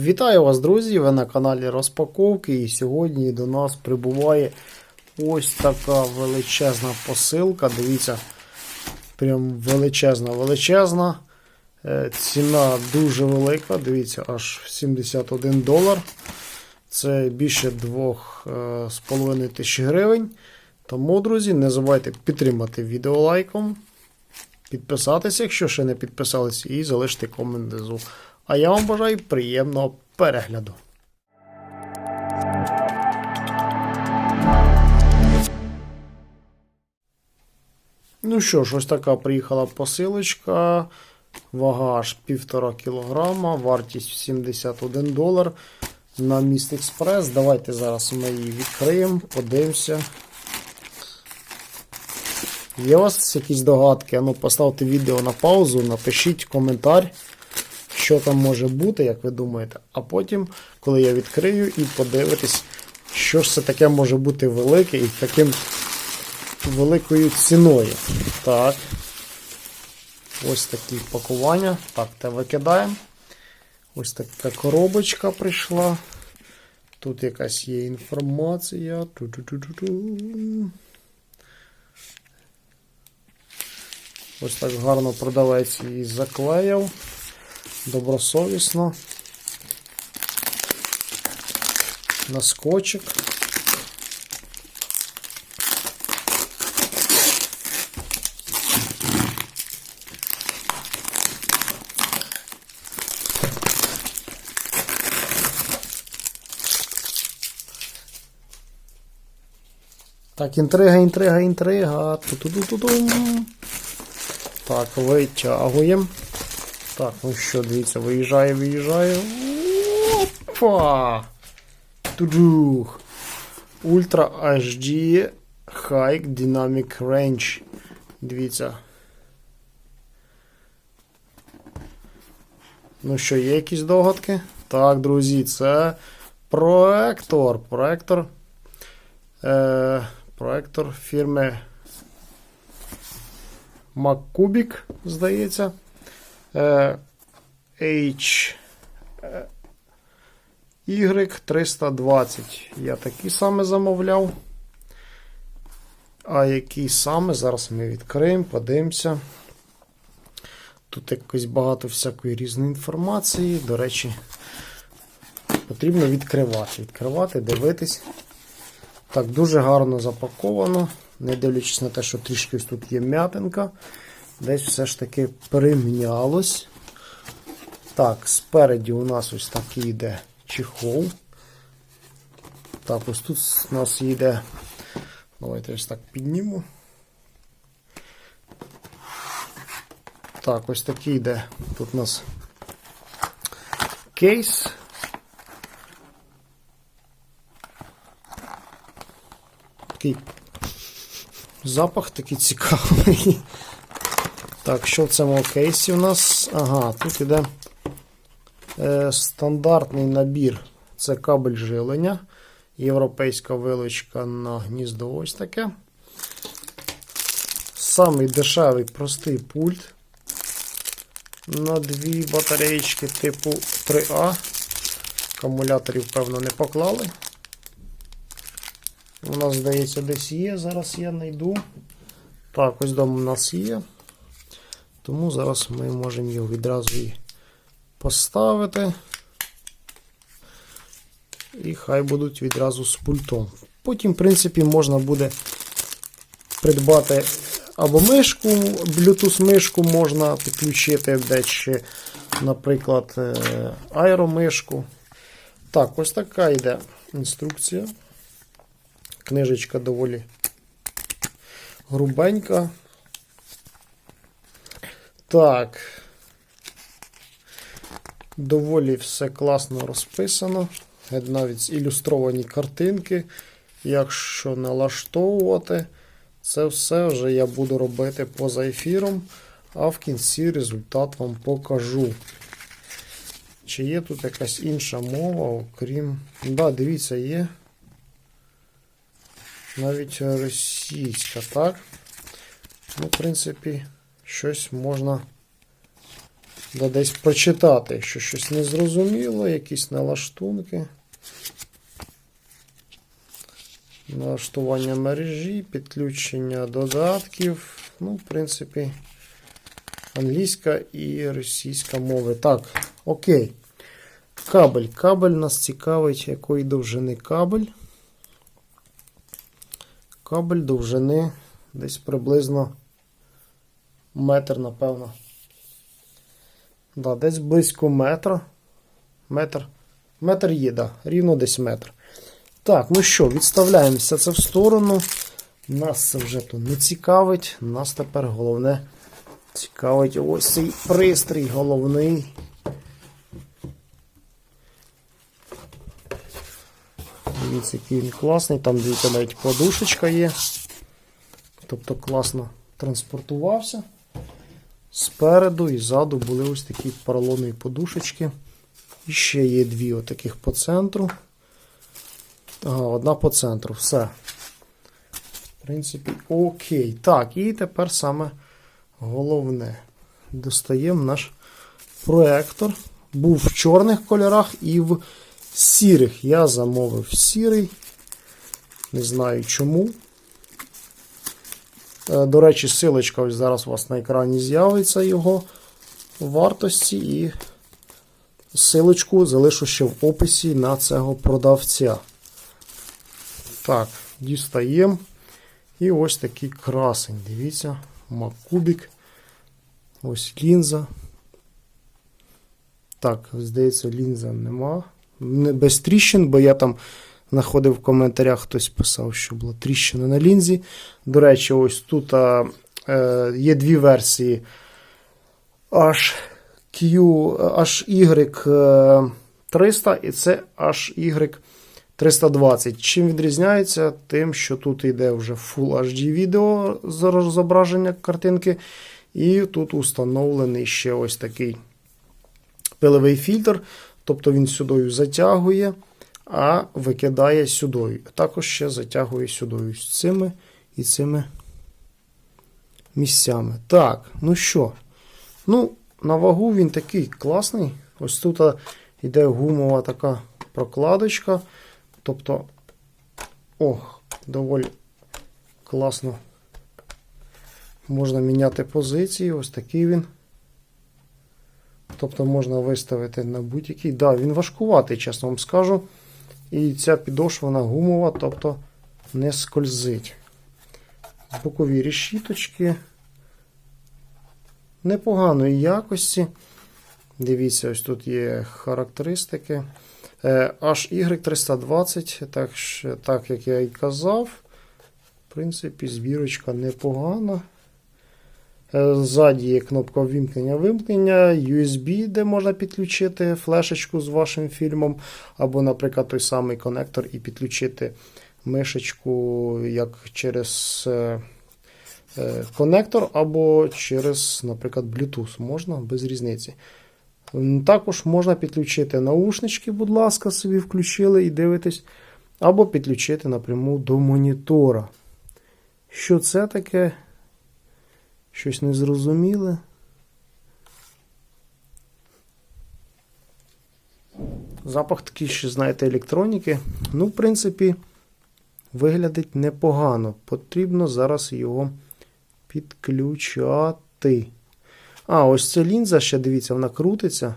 Вітаю вас, друзі! Ви на каналі Розпаковки. І сьогодні до нас прибуває ось така величезна посилка. Дивіться, прям величезна, величезна. Е, Ціна дуже велика. Дивіться, аж 71 долар. Це більше 2,5 тисяч гривень. Тому, друзі, не забувайте підтримати відео лайком, підписатися, якщо ще не підписались, і залишити комент внизу. А я вам бажаю приємного перегляду. Ну що ж, ось така приїхала посилочка. Вага аж 1,5 кілограма, вартість 71 долар на міст Експрес. Давайте зараз ми її відкриємо, подивимося. Є у вас якісь догадки? Ну, поставте відео на паузу, напишіть коментар, що там може бути, як ви думаєте. А потім, коли я відкрию, і подивитесь, що ж це таке може бути велике і таким великою ціною. Так. Ось такі пакування. Так, те викидаємо. Ось така коробочка прийшла. Тут якась є інформація. Ту-ту-ту-ту-ту. Ось так гарно продавець її заклеїв. Добросовісно. На скотчик. Так, інтрига, інтрига, інтрига. Ту-ту-ту-ту-тум. Так, витягуємо. Так, ну що, дивіться, виїжджає, виїжджає. Опа! Тудух. Ultra HD High Dynamic Range. Дивіться. Ну що, є якісь догадки? Так, друзі, це проектор. Проектор. Е, проектор фірми MacCubic, здається. Е, H Y320. Я такий саме замовляв. А який саме? Зараз ми відкриємо, подивимося. Тут якось багато всякої різної інформації. До речі, потрібно відкривати. Відкривати, дивитись. Так, дуже гарно запаковано. Не дивлячись на те, що трішки тут є м'ятинка. Десь все ж таки примнялось. Так, спереді у нас ось такий йде чехол. Так, ось тут у нас йде. Давайте ось так підніму. Так, ось такий йде. Тут у нас кейс. Такий запах такий цікавий. Так, що в цьому кейсі у нас? Ага, тут іде е, стандартний набір. Це кабель жилення. Європейська вилочка на гніздо ось таке. Самий дешевий простий пульт. На дві батареїчки типу 3А. Акумуляторів, певно, не поклали. У нас, здається, десь є. Зараз я знайду. Так, ось дома у нас є. Тому зараз ми можемо його відразу і поставити. І хай будуть відразу з пультом. Потім, в принципі, можна буде придбати або мишку, Bluetooth мишку можна підключити, де ще, наприклад, аеромишку. Так, ось така йде інструкція. Книжечка доволі грубенька. Так. Доволі все класно розписано. Навіть ілюстровані картинки. Якщо налаштовувати, це все вже я буду робити поза ефіром, а в кінці результат вам покажу. Чи є тут якась інша мова, окрім. Да, дивіться, є. Навіть російська, так? Ну, в принципі, щось можна Да десь прочитати, якщо щось не зрозуміло, якісь налаштунки. Налаштування мережі, підключення додатків. Ну, в принципі, англійська і російська мови. Так, окей. Кабель. Кабель нас цікавить, якої довжини кабель. Кабель довжини десь приблизно метр, напевно. Да, десь близько метра. Метр. Метр є, да, рівно десь метр. Так, ну що, відставляємося це в сторону. Нас це вже тут не цікавить. Нас тепер головне цікавить ось цей пристрій головний. Дивіться, який він класний. Там дивіться, навіть подушечка є. Тобто класно транспортувався. Спереду і ззаду були ось такі поролонові подушечки. І ще є дві отаких по центру. Ага, одна по центру. Все. В принципі, окей. Так, і тепер саме головне. Достаємо наш проектор. Був в чорних кольорах і в сірих. Я замовив сірий. Не знаю чому. Е, До речі, силочка ось зараз у вас на екрані з'явиться його вартості, і силочку залишу ще в описі на цього продавця. Так, дістаємо. І ось такий красень. Дивіться, макубік. Ось лінза. Так, здається, лінза нема. Не без тріщин, бо я там знаходив в коментарях, хтось писав, що була тріщина на лінзі. До речі, ось тут а, е, є дві версії HQ, HY 300 і це HY 320. Чим відрізняється? Тим, що тут йде вже Full HD відео з зображення картинки, і тут установлений ще ось такий пиловий фільтр, тобто він сюдою затягує, а викидає сюдою. Також ще затягує сюдою з цими і цими місцями. Так, ну що? Ну, на вагу він такий класний. Ось тут йде гумова така прокладочка. Тобто, ох, доволі класно. Можна міняти позиції. Ось такий він. Тобто можна виставити на будь-який. Да, він важкуватий, чесно вам скажу. І ця підошва вона гумова, тобто не скользить. Бокові решіточки непоганої якості. Дивіться, ось тут є характеристики. HY320, так, так як я і казав. В принципі, збірочка непогана. Ззаді є кнопка вимкнення-вимкнення, USB, де можна підключити флешечку з вашим фільмом, або, наприклад, той самий конектор і підключити мишечку як через конектор, або через, наприклад, Bluetooth. Можна без різниці. Також можна підключити наушнички, будь ласка, собі включили і дивитесь, або підключити напряму до монітора. Що це таке? Щось незрозуміле. Запах такий, що, знаєте, електроніки. Ну, в принципі, виглядить непогано. Потрібно зараз його підключати. А, ось ця лінза ще, дивіться, вона крутиться.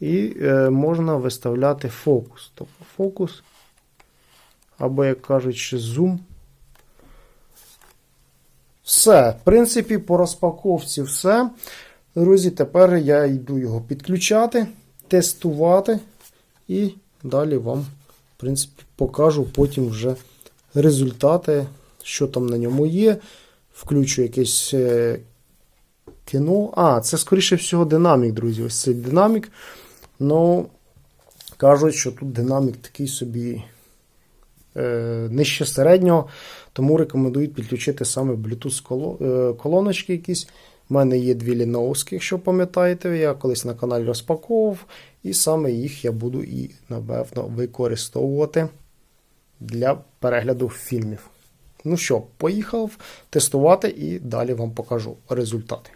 І е, можна виставляти фокус. Тобто фокус. Або, як кажуть, зум. Все. В принципі, по розпаковці все. Друзі, тепер я йду його підключати, тестувати. І далі вам, в принципі, покажу потім вже результати, що там на ньому є. Включу якесь е, кіно. А, це, скоріше всього, динамік, друзі. Ось цей динамік. Ну, кажуть, що тут динамік такий собі е, нижче середнього, тому рекомендують підключити саме Bluetooth е, колоночки якісь. У мене є дві ліновські, якщо пам'ятаєте, я колись на каналі розпаковував, і саме їх я буду і, напевно, використовувати для перегляду фільмів. Ну що, поїхав тестувати і далі вам покажу результати.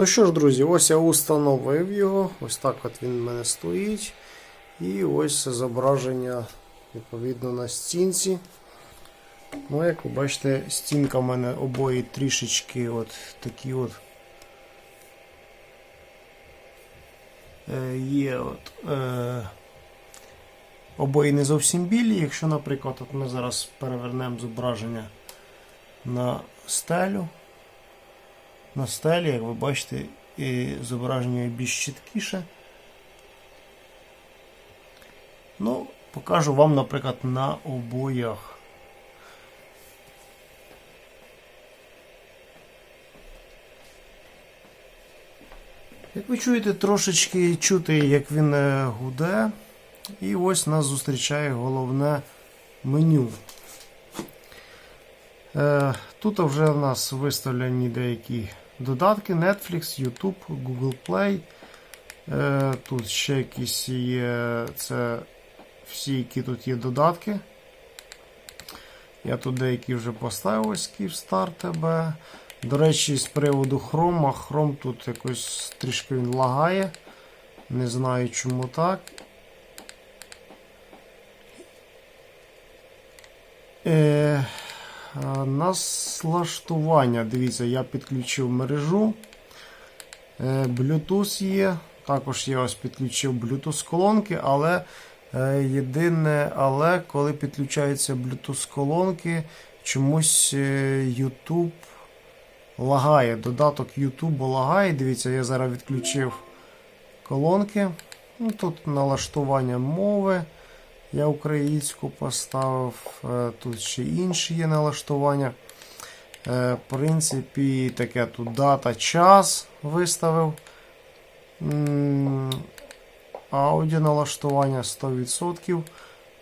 Ну що ж, друзі, ось я установив його. Ось так от він в мене стоїть. І ось зображення відповідно на стінці. Ну, як ви бачите, стінка в мене обої трішечки от такі от е, є от. Е, обої не зовсім білі. Якщо, наприклад, от ми зараз перевернемо зображення на стелю. На стелі, як ви бачите, і зображення більш чіткіше. Ну, покажу вам, наприклад, на обоях. Як ви чуєте, трошечки чути, як він е, гуде. І ось нас зустрічає головне меню. Е, Тут вже в нас виставлені деякі додатки: Netflix, YouTube, Google Play. Е, Тут ще якісь є. Це всі, які тут є додатки. Я тут деякі вже поставив ось Kyivstar TV. До речі, з приводу хрома, хром тут якось трішки він лагає. Не знаю чому так. Е, Наслаштування. Дивіться, я підключив мережу. Е, Bluetooth є. Також я ось підключив Bluetooth колонки, але е, єдине, але коли підключаються Bluetooth колонки, чомусь е, YouTube лагає. Додаток YouTube лагає. Дивіться, я зараз відключив колонки. Ну, Тут налаштування мови. Я українську поставив, е, тут ще інші є налаштування. Е, В принципі, таке тут дата, час виставив. Аудіо налаштування 100%.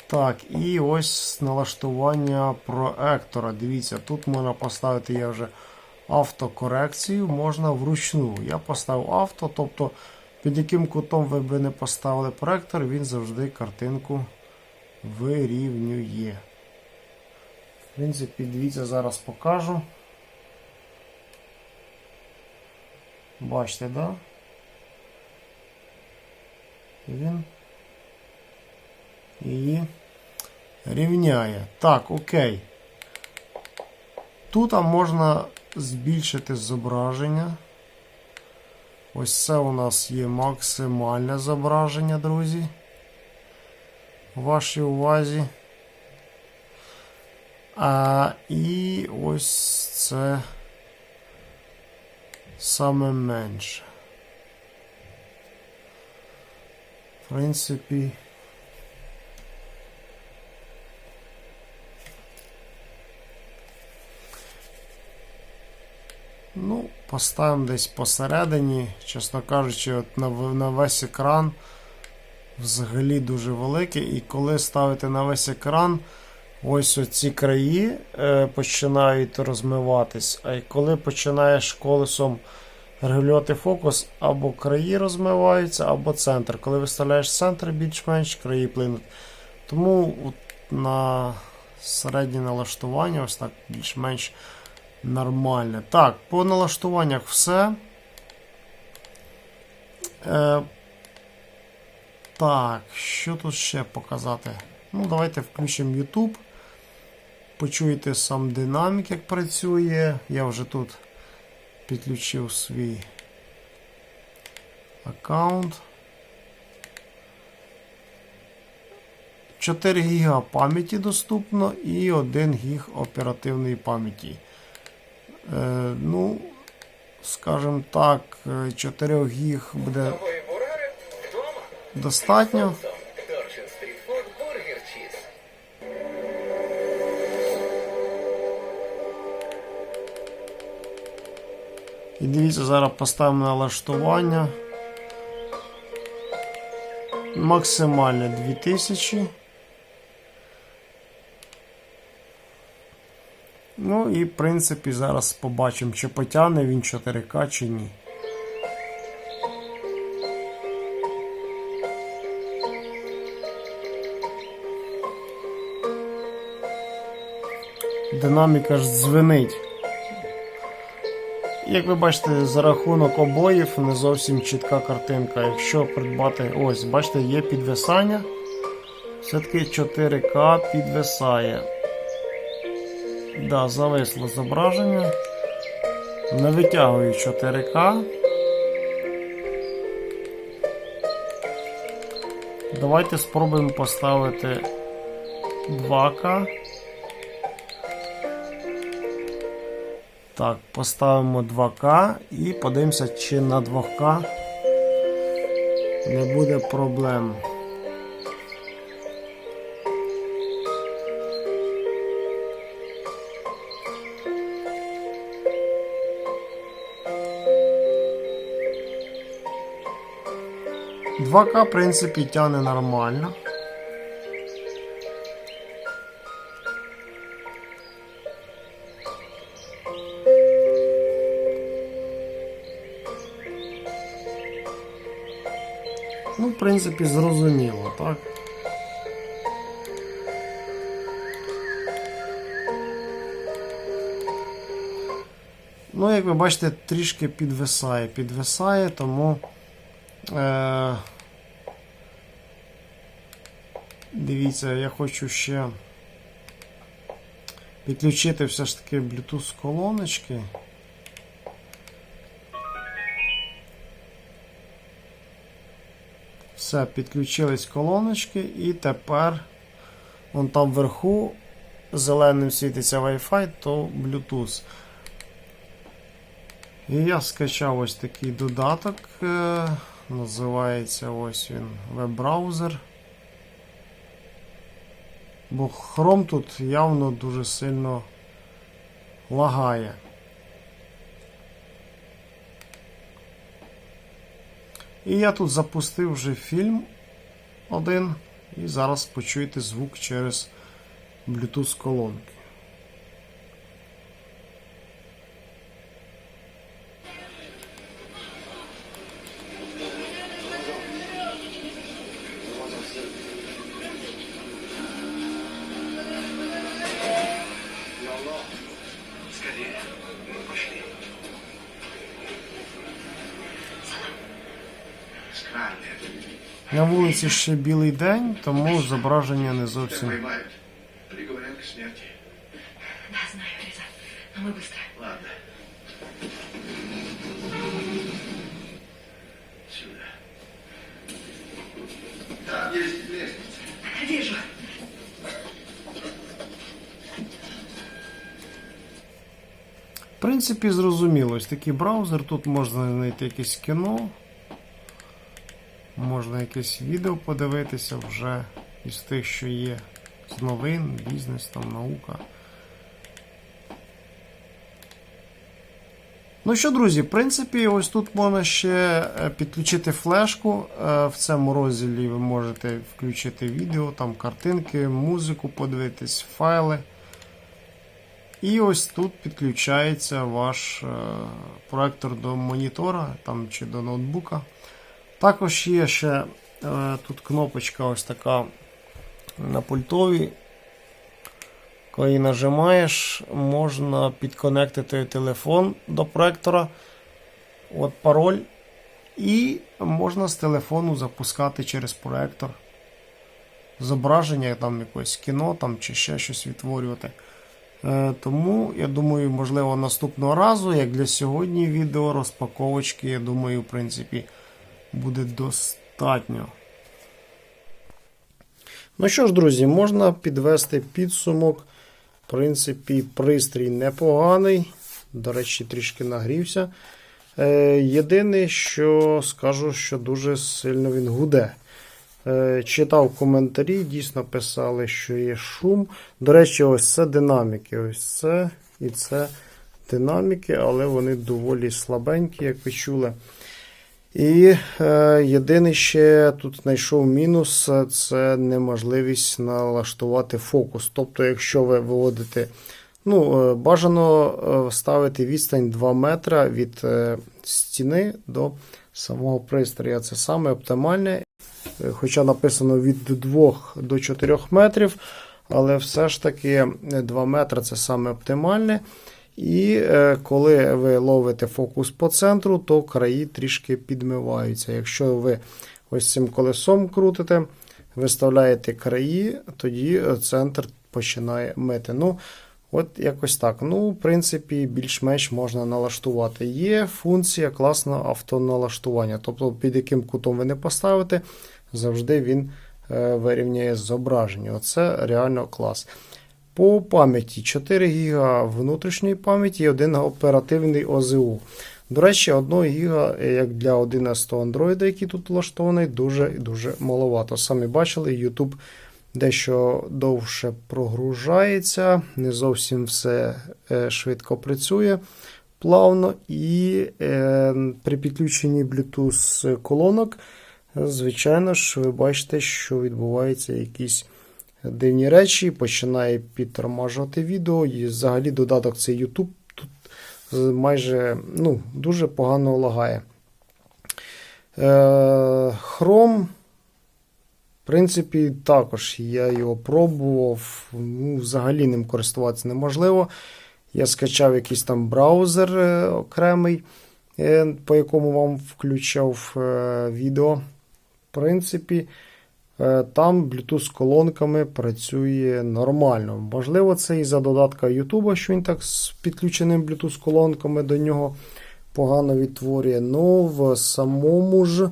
Так, і ось налаштування проектора. Дивіться, тут можна поставити я вже автокорекцію, можна вручну. Я поставив авто, тобто під яким кутом ви би не поставили проектор, він завжди картинку вирівнює. В принципі, дивіться, зараз покажу. Бачите, да? Він її рівняє. Так, окей. Тут можна збільшити зображення. Ось це у нас є максимальне зображення, друзі вашій увазі. А, І ось це саме менше. В принципі. Ну, поставимо десь посередині, чесно кажучи, от на, на весь екран взагалі дуже велике. І коли ставити на весь екран, ось оці краї е, починають розмиватись. А коли починаєш колесом регулювати фокус, або краї розмиваються, або центр. Коли виставляєш центр, більш-менш краї плинуть. Тому на середнє налаштування, ось так більш-менш нормальне. Так, по налаштуваннях все. Е, так, що тут ще показати? Ну, давайте включимо YouTube. Почуєте сам динамік, як працює. Я вже тут підключив свій аккаунт. 4 ГБ пам'яті доступно і 1 ГБ оперативної пам'яті. Е, ну, скажімо так, 4 ГБ буде. Достатньо. І дивіться, зараз поставимо налаштування. Максимальне 2000. Ну і в принципі зараз побачимо, чи потягне він 4К чи ні. Динаміка ж дзвенить. як ви бачите, за рахунок обоїв не зовсім чітка картинка. Якщо придбати, ось, бачите, є підвисання. Все-таки 4К підвисає. Да, зависло зображення. Не витягую 4К. Давайте спробуємо поставити 2К. Так, поставимо 2К і подивимося, чи на 2К не буде проблем. Два К, в принципі, тягне нормально. Принципі, зрозуміло, так? Ну, як ви бачите, трішки підвисає, підвисає, тому. Е- дивіться, я хочу ще підключити все ж таки Bluetooth колоночки. Все, підключились колоночки і тепер вон там вверху зеленим світиться Wi-Fi, то Bluetooth. І я скачав ось такий додаток. е, Називається ось він веб-браузер. Бо Chrome тут явно дуже сильно лагає. І я тут запустив вже фільм один. І зараз почуєте звук через Bluetooth колонки. Вулиці ще білий день, тому зображення не зовсім. В принципі, зрозуміло, ось такий браузер. Тут можна знайти якесь кіно, можна якесь відео подивитися вже із тих, що є з новин, бізнес, там, наука. Ну що, друзі, в принципі, ось тут можна ще е, підключити флешку. Е, В цьому розділі ви можете включити відео, там картинки, музику подивитись, файли. І ось тут підключається ваш е, проектор до монітора там, чи до ноутбука. Також є ще е, тут кнопочка ось така на пультові. Коли нажимаєш, можна підконектити телефон до проектора. От пароль. І можна з телефону запускати через проектор зображення там якогось кіно там, чи ще щось відтворювати. Е, Тому, я думаю, можливо, наступного разу, як для сьогодні відео розпаковочки, я думаю, в принципі, буде достатньо. Ну що ж, друзі, можна підвести підсумок. В принципі, пристрій непоганий. До речі, трішки нагрівся. Е, Єдине, що скажу, що дуже сильно він гуде. Е, Читав коментарі, дійсно писали, що є шум. До речі, ось це динаміки. Ось це і це динаміки, але вони доволі слабенькі, як ви чули. І е, єдиний ще тут знайшов мінус це неможливість налаштувати фокус. Тобто, якщо ви виводите, ну, е, бажано е, ставити відстань 2 метра від е, стіни до самого пристрою. Це саме оптимальне. Хоча написано від 2 до 4 метрів, але все ж таки 2 метри це саме оптимальне. І е, коли ви ловите фокус по центру, то краї трішки підмиваються. Якщо ви ось цим колесом крутите, виставляєте краї, тоді е, центр починає мити. Ну, от якось так. Ну, в принципі, більш-менш можна налаштувати. Є функція класного автоналаштування. Тобто, під яким кутом ви не поставите, завжди він е, вирівняє зображення. Оце реально клас. По пам'яті 4 ГБ внутрішньої пам'яті і 1 оперативний ОЗУ. До речі, 1 ГБ, як для 11 Android, який тут влаштований, дуже дуже маловато. Самі бачили, YouTube дещо довше прогружається, не зовсім все е, швидко працює плавно. І е, при підключенні Bluetooth колонок, звичайно ж, ви бачите, що відбуваються якісь дивні речі, починає підтормажувати відео. І взагалі додаток цей YouTube тут майже ну, дуже погано лагає. Е, Chrome, в принципі, також я його пробував. Ну, взагалі ним користуватися неможливо. Я скачав якийсь там браузер е, окремий, е, по якому вам включав е, відео. В принципі, е, там Bluetooth з колонками працює нормально. Можливо, це і за додатка YouTube, що він так з підключеним Bluetooth колонками до нього погано відтворює. Ну, в самому ж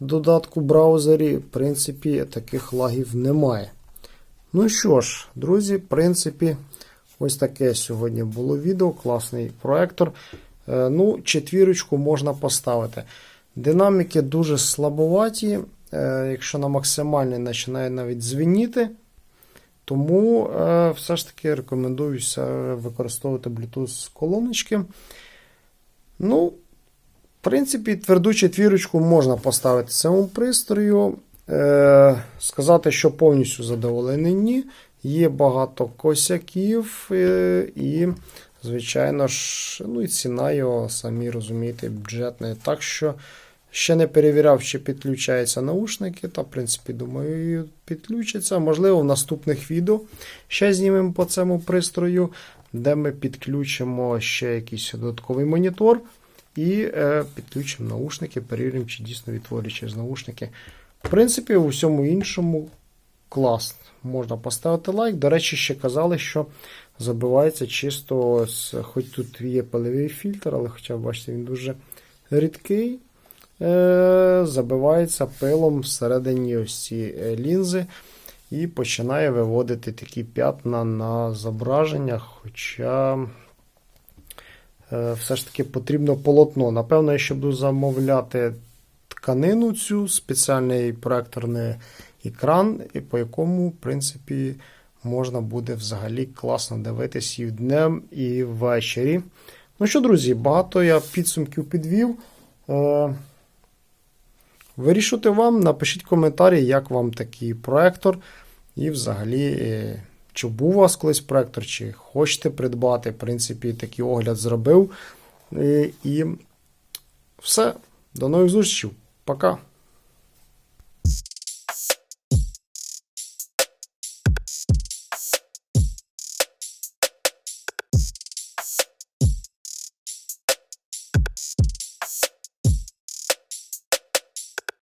додатку браузері, в принципі, таких лагів немає. Ну що ж, друзі, в принципі, ось таке сьогодні було відео. Класний проектор. Е, Ну, четвірочку можна поставити. Динаміки дуже слабоваті. Е, Якщо на максимальний починає навіть дзвеніти. Тому е, все ж таки рекомендуюся використовувати Bluetooth колоночки. Ну, в принципі, тверду четвірочку можна поставити цьому пристрою. Е, сказати, що повністю задоволений ні. Є багато косяків, і, звичайно ж, ну і ціна його, самі розумієте, бюджетна. Так що ще не перевіряв, чи підключаються наушники, та, в принципі, думаю, підключаться. Можливо, в наступних відео ще знімемо по цьому пристрою, де ми підключимо ще якийсь додатковий монітор. І е, підключимо наушники, перевіримо, чи дійсно відтворює через наушники. В принципі, у всьому іншому клас. Можна поставити лайк. До речі, ще казали, що забивається чисто, ось, хоч тут є пиловий фільтр, але хоча, бачите, він дуже рідкий. Е, забивається пилом всередині ось ці е, лінзи і починає виводити такі п'ятна на зображеннях. Хоча е, все ж таки потрібно полотно. Напевно, я ще буду замовляти тканину цю, спеціальний проекторний екран, по якому, в принципі, можна буде взагалі класно дивитись і днем, і ввечері. Ну що, друзі, багато я підсумків підвів. Вирішуйте вам, напишіть коментарі, як вам такий проектор. І взагалі, е, чи був у вас колись проектор, чи хочете придбати. В принципі, такий огляд зробив. Е, І все. До нових зустрічей. Пока.